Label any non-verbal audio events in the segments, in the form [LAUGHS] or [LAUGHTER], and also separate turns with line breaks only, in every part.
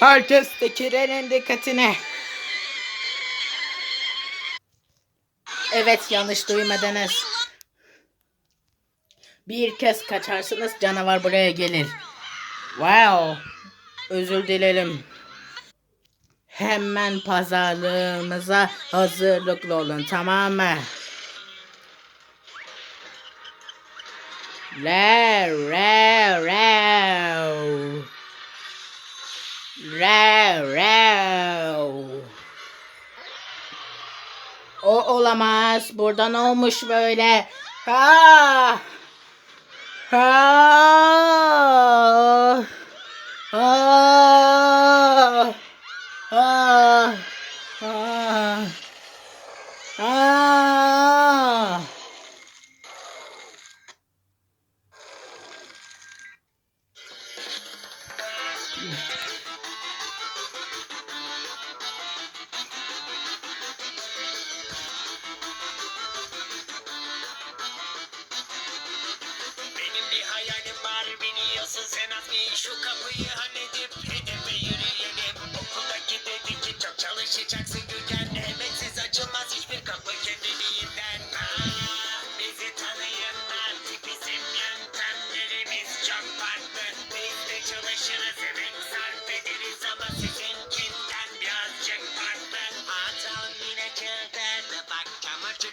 Herkes tekirenin dikkatine. Evet yanlış duymadınız. Bir kez kaçarsınız canavar buraya gelir. Wow. Özür dilerim. Hemen pazarlığımıza hazırlıklı olun tamam mı? La ra ra. Ra ra. O olamaz. Burada ne olmuş böyle? Ha!
Benim bir hayalim var biliyorsun sen azmi Şu kapıyı halledip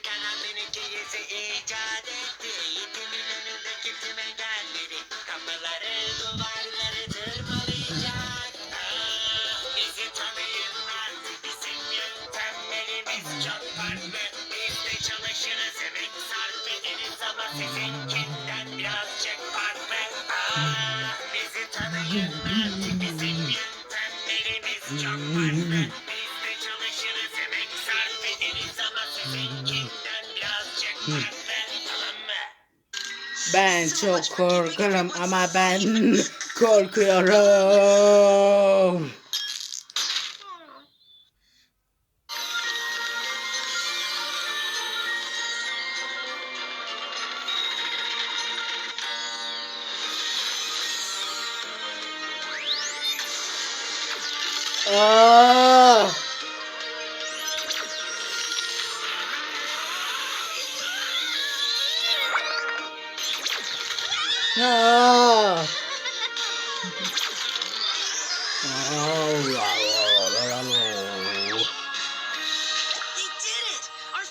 benimki yüzü icat etti. Eğitimin önündeki tüm engelleri Kapıları duvarları tırmalayacak. Aa, Bizi tanıyın artık bizim yöntemlerimiz çok farklı. Biz de çalışırız emek sarf ederiz ama sizinkinden birazcık farklı. Aa, Bizi tanıyın artık bizim yöntemlerimiz çok farklı
Ben çok korkarım ama ben korkuyorum. Aa!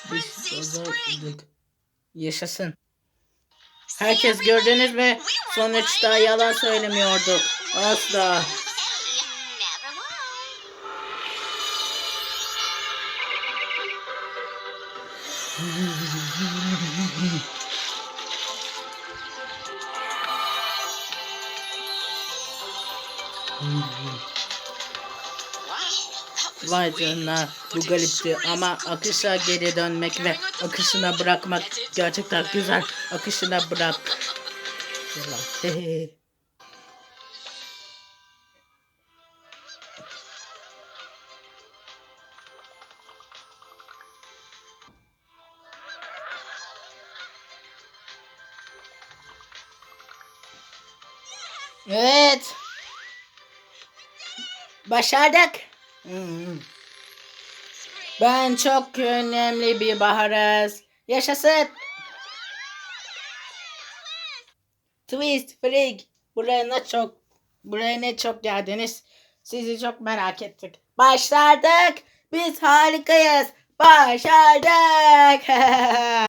Friend saved Spring!
Yaşasın. Herkes gördünüz mü? Sonuçta yalan söylemiyorduk. Asla. [LAUGHS] Vay canına bu garipti ama akışa geri dönmek ve akışına bırakmak gerçekten güzel. Akışına bırak. Evet. Başardık. Hmm. Ben çok önemli bir baharız. Yaşasın. Twist, Freak. Buraya ne çok buraya ne çok geldiniz. Sizi çok merak ettik. Başardık. Biz harikayız. Başardık. [LAUGHS]